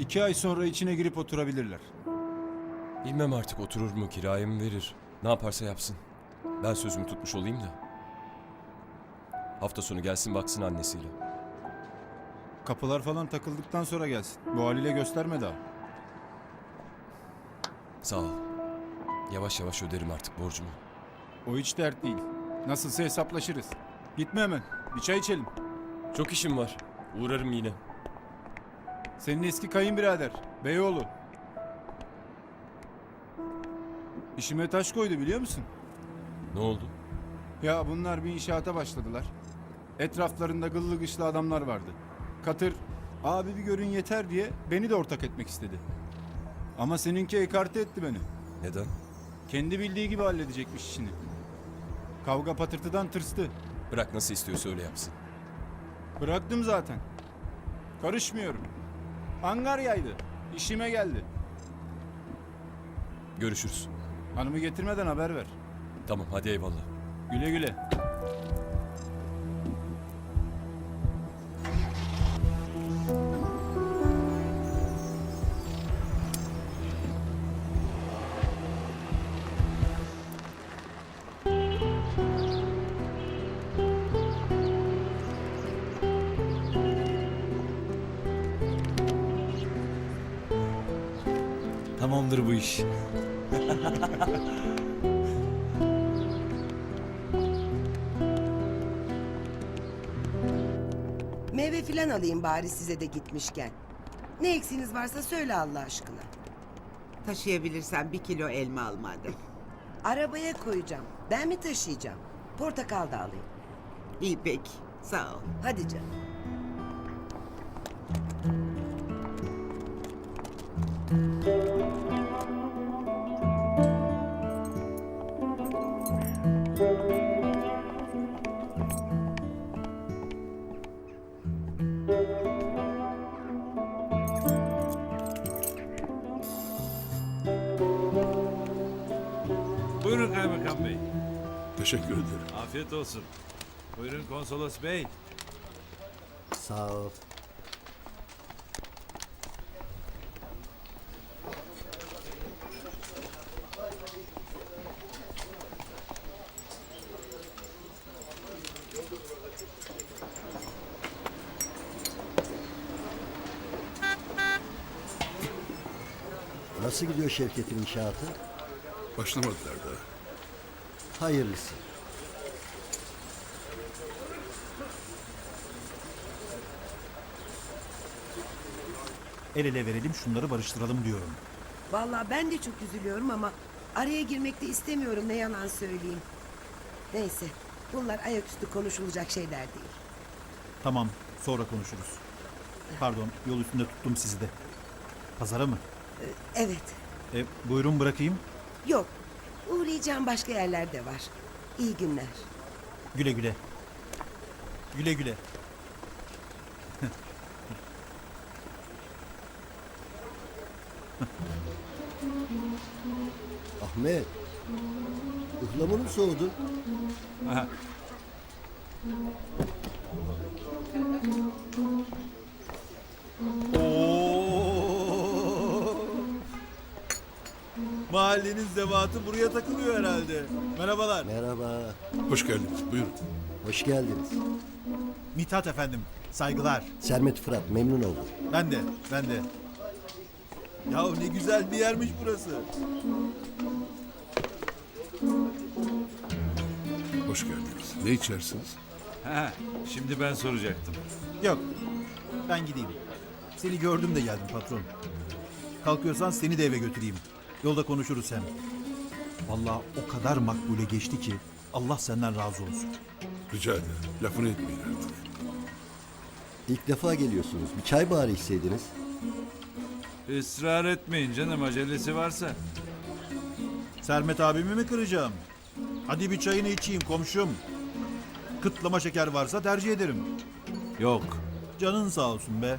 İki ay sonra içine girip oturabilirler. Bilmem artık oturur mu kirayı mı verir. Ne yaparsa yapsın. Ben sözümü tutmuş olayım da. Hafta sonu gelsin baksın annesiyle. Kapılar falan takıldıktan sonra gelsin. Bu haliyle gösterme daha. Sağ ol. Yavaş yavaş öderim artık borcumu. O hiç dert değil. Nasılsa hesaplaşırız. Gitme hemen. Bir çay içelim. Çok işim var. Uğrarım yine. Senin eski kayınbirader. Beyoğlu. İşime taş koydu biliyor musun? Ne oldu? Ya bunlar bir inşaata başladılar. Etraflarında gıllı gışlı adamlar vardı. Katır, abi bir görün yeter diye beni de ortak etmek istedi. Ama seninki ekarte etti beni. Neden? Kendi bildiği gibi halledecekmiş işini. Kavga patırtıdan tırstı. Bırak nasıl istiyorsa öyle yapsın. Bıraktım zaten. Karışmıyorum. Angarya'ydı. İşime geldi. Görüşürüz. Hanımı getirmeden haber ver. Tamam hadi eyvallah. Güle güle. Tamamdır bu iş. Meyve filan alayım bari size de gitmişken. Ne eksiğiniz varsa söyle Allah aşkına. Taşıyabilirsen bir kilo elma al madem. Arabaya koyacağım. Ben mi taşıyacağım? Portakal da alayım. İyi peki. Sağ ol. Hadi canım. Teşekkür ederim. Afiyet olsun. Buyurun Konsolos Bey. Sağ ol. Nasıl gidiyor şirketin inşaatı? Başlamadılar da. Hayırlısı. El ele verelim şunları barıştıralım diyorum. Vallahi ben de çok üzülüyorum ama araya girmek de istemiyorum ne yalan söyleyeyim. Neyse bunlar ayaküstü konuşulacak şeyler değil. Tamam sonra konuşuruz. Pardon yol üstünde tuttum sizi de. Pazara mı? Evet E, buyurun bırakayım. yok uğrayacağım başka yerler de var. İyi günler. Güle güle. Güle güle. Ahmet. Ihlamurun soğudu. Mahallenin zevatı buraya takılıyor herhalde. Merhabalar. Merhaba. Hoş geldiniz. Buyurun. Hoş geldiniz. Mithat efendim. Saygılar. Sermet Fırat memnun oldum. Ben de, ben de. Ya ne güzel bir yermiş burası. Hoş geldiniz. Ne içersiniz? Ha, şimdi ben soracaktım. Yok. Ben gideyim. Seni gördüm de geldim patron. Kalkıyorsan seni de eve götüreyim. Yolda konuşuruz hem. Vallahi o kadar makbule geçti ki Allah senden razı olsun. Rica ederim. Lafını etmeyin artık. İlk defa geliyorsunuz. Bir çay bari içseydiniz. Israr etmeyin canım acelesi varsa. Sermet abimi mi kıracağım? Hadi bir çayını içeyim komşum. Kıtlama şeker varsa tercih ederim. Yok. Canın sağ olsun be.